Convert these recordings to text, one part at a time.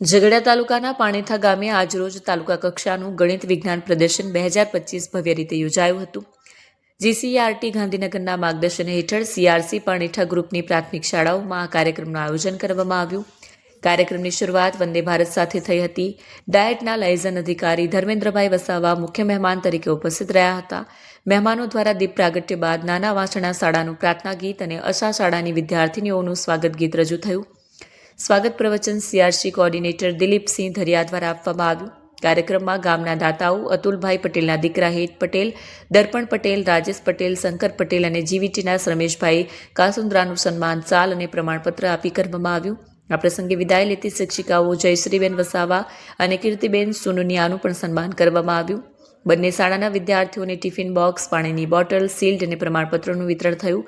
ઝઘડા તાલુકાના પાણીથા ગામે આજરોજ તાલુકા કક્ષાનું ગણિત વિજ્ઞાન પ્રદર્શન બે હજાર પચીસ ભવ્ય રીતે યોજાયું હતું. જીસીઆરટી ગાંધીનગરના માર્ગદર્શન હેઠળ સીઆરસી પાણીઠા ગ્રુપની પ્રાથમિક શાળાઓમાં આ કાર્યક્રમનું આયોજન કરવામાં આવ્યું. કાર્યક્રમની શરૂઆત વંદે ભારત સાથે થઈ હતી. ડાયટના લાયઝન અધિકારી ધર્મેન્દ્રભાઈ વસાવા મુખ્ય મહેમાન તરીકે ઉપસ્થિત રહ્યા હતા. મહેમાનો દ્વારા દીપ પ્રાગટ્ય બાદ નાના વાસણા શાળાનું પ્રાર્થના ગીત અને અશા શાળાની વિદ્યાર્થીનીઓનું સ્વાગત ગીત રજૂ થયું. સ્વાગત પ્રવચન સીઆરસી કોઓર્ડિનેટર દિલીપસિંહ ધરિયા દ્વારા આપવામાં આવ્યું. કાર્યક્રમમાં ગામના દાતાઓ અતુલભાઈ પટેલના દીકરા હેત પટેલ, દર્પણ પટેલ, રાજેશ પટેલ, શંકર પટેલ અને જીવીટીના શ્રમેશભાઈ કાસુંદ્રાનું સન્માન ચાલ અને પ્રમાણપત્ર આપી કરવામાં આવ્યું. આ પ્રસંગે વિદાય લેતી શિક્ષિકાઓ જયશ્રીબેન વસાવા અને કીર્તિબેન સુનુનિયાનું પણ સન્માન કરવામાં આવ્યું. બંને શાળાના વિદ્યાર્થીઓને ટિફિન બોક્સ, પાણીની બોટલ, સીલ્ડ અને પ્રમાણપત્રોનું વિતરણ થયું.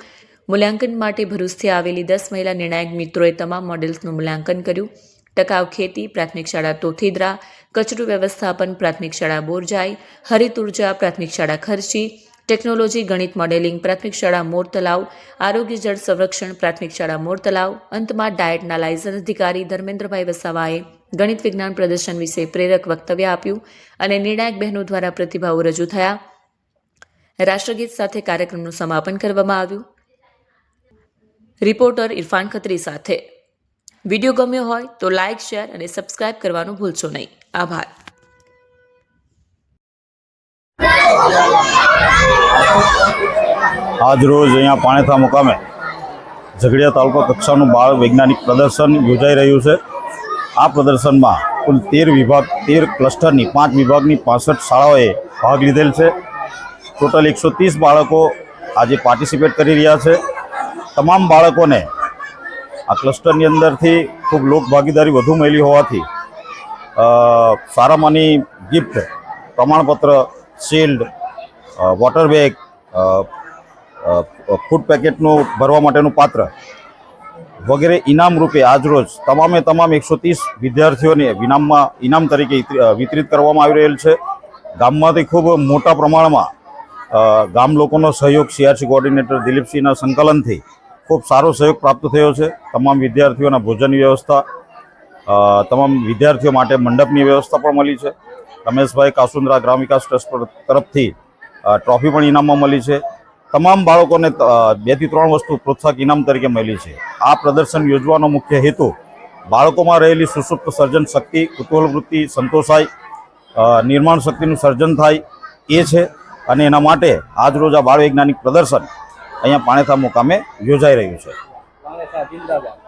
મૂલ્યાંકન માટે ભરૂચથી આવેલી દસ મહિલા નિર્ણાયક મિત્રોએ તમામ મોડેલ્સનું મૂલ્યાંકન કર્યું. ટકાઉ ખેતી, પ્રાથમિક શાળા તોથીદ્રા, કચરું વ્યવસ્થાપન, પ્રાથમિક શાળા બોરજાઈ, હરિત ઊર્જા, પ્રાથમિક શાળા ખર્ચી, ટેકનોલોજી, ગણિત મોડેલિંગ, પ્રાથમિક શાળા મોર તલાવ આરોગ્ય જળ સંરક્ષણ, પ્રાથમિક શાળા મોર તલાવ અંતમાં ડાયટના લાયસન્સ અધિકારી ધર્મેન્દ્રભાઈ વસાવાએ ગણિત વિજ્ઞાન પ્રદર્શન વિશે પ્રેરક વક્તવ્ય આપ્યું અને નિર્ણાયક બહેનો દ્વારા પ્રતિભાવો રજૂ થયા. રાષ્ટ્રગીત સાથે કાર્યક્રમનું સમાપન કરવામાં આવ્યું. રિપોર્ટર ઇરફાન ખત્રી સાથે. વીડિયો ગમ્યો હોય તો લાઇક શેર અને સબસ્ક્રાઇબ કરવાનું ભૂલશો નહીં. આભાર. આજ રોજ અહીંયા પાણેથા મુકામે ઝઘડિયા તાલુકા કક્ષાનું બાળ વૈજ્ઞાનિક પ્રદર્શન યોજાઈ રહ્યું છે. આ પ્રદર્શનમાં કુલ તેર વિભાગ, તેર ક્લસ્ટરની પાંચ વિભાગની પાસઠ શાળાઓએ ભાગ લીધેલ છે. ટોટલ એકસો બાળકો આજે પાર્ટિસિપેટ કરી રહ્યા છે. તમામ બાળકોને આ ક્લસ્ટરની અંદરથી ખૂબ લોકભાગીદારી વધુ મળી હોવાથી સારામાંની ગિફ્ટ પ્રમાણપત્ર શિલ્ડ વોટર બેગ ફૂડ પેકેટનું ભરવા માટેનું પાત્ર વગેરે ઇનામ રૂપે આજરોજ તમામે તમામ એકસો ત્રીસ વિદ્યાર્થીઓને વિનામમાં, ઇનામ તરીકે વિતરિત કરવામાં આવી રહેલ છે. ગામમાંથી ખૂબ મોટા પ્રમાણમાં ગામ લોકોનો સહયોગ સીઆરસી કોઓર્ડિનેટર દિલીપસિંહના સંકલનથી ખૂબ સારો સહયોગ પ્રાપ્ત થયો છે. તમામ વિદ્યાર્થીઓના ભોજનની વ્યવસ્થા તમામ વિદ્યાર્થીઓ માટે મંડપની વ્યવસ્થા પણ મળી છે. રમેશભાઈ કાસુંદરા ગ્રામ વિકાસ ટ્રસ્ટ તરફથી ટ્રોફી પણ ઇનામમાં મળી છે. તમામ બાળકોને બેથી ત્રણ વસ્તુ પ્રોત્સાહક ઇનામ તરીકે મળી છે. આ પ્રદર્શન યોજવાનો મુખ્ય હેતુ, બાળકોમાં રહેલી સુસુપ્ત સર્જન શક્તિ, કુતૂહલ વૃત્તિ, સંતોષાય નિર્માણ શક્તિનું સર્જન થાય એ છે. અને એના માટે આજરોજ આ બાળ વૈજ્ઞાનિક પ્રદર્શન અહીંયા પાણેથા મુકામે યોજાઈ રહ્યું છે.